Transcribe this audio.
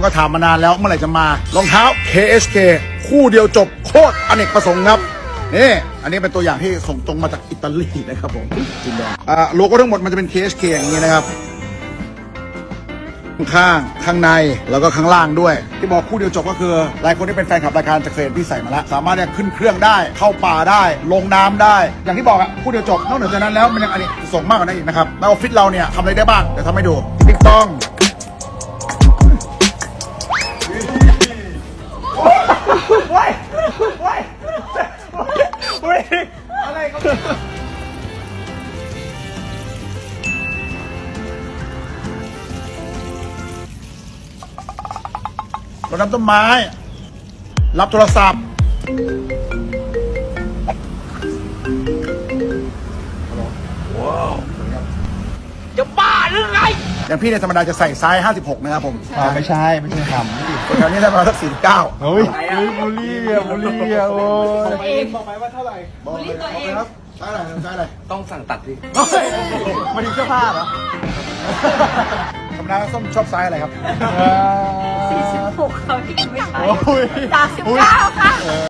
คนก็ถามมานานแล้วเมื่อไหร่จะมารองเท้า KSK คู่เดียวจบโคตรอเนกประสงค์ครับนี่อันนี้เป็นตัวอย่างที่ส่งตรงมาจากอิตาลีนะครับผมจินดงอ่าโลโก้ทั้งหมดมันจะเป็น KSK อย่างนี้นะครับ ข้างข้างในแล้วก็ข้างล่างด้วย ที่บอกคู่เดียวจบก็คือหลายคนที่เป็นแฟนคลับรายการจะเคยเห็นพี่ใส่มาแล้วสามารถเนี่ยขึ้นเครื่องได้เข้าป่าได้ ลงน้ำได้ อย่างที่บอกอะคู่เดียวจบนอกเหนือจากนั้นแล้วมันยังอันนี้ส่งมากกว่านั้นอีกนะครับแล้วออฟฟิศเราเนี่ยทำอะไรได้บ้างเดี๋ยวทำให้ดูติ๊กต้อง โอ้ยโอ้ยโอ้ยอะไรครับรดน้ำต้นไม้ รับโทรศัพท์ อย่างพี่เนี่ยธรรมดาจะใส่ไซส์56 นะครับผมอ่าไม่ใช่ไม่ใช่ทำไม่ดิคนแถวนี้ได้ประมาณสัก49เฮ้ยเฮ้ยบุลี่อะบุลี่อะโอ้ยบอกเลยบอกเลยครับไซส์อะไรไซส์อะไรต้องสั่งตัดดิมาดูเสื้อผ้าเหรอธรรมดาส้มชอบไซส์อะไรครับอ่า46เขาที่ไม่ใช่โอ้ยสามสิบเก้าค่ะ